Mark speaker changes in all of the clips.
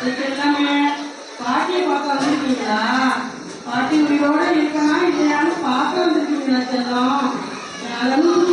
Speaker 1: இதுக்கு எல்லாமே பாட்டியை பார்க்க வந்திருக்கீங்களா? பாட்டி உயிரோடு இருக்கணும் இல்லையான்னு பார்க்க வந்திருக்கீங்களா செல்லம்? அதெல்லாம்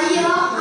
Speaker 1: 可以了。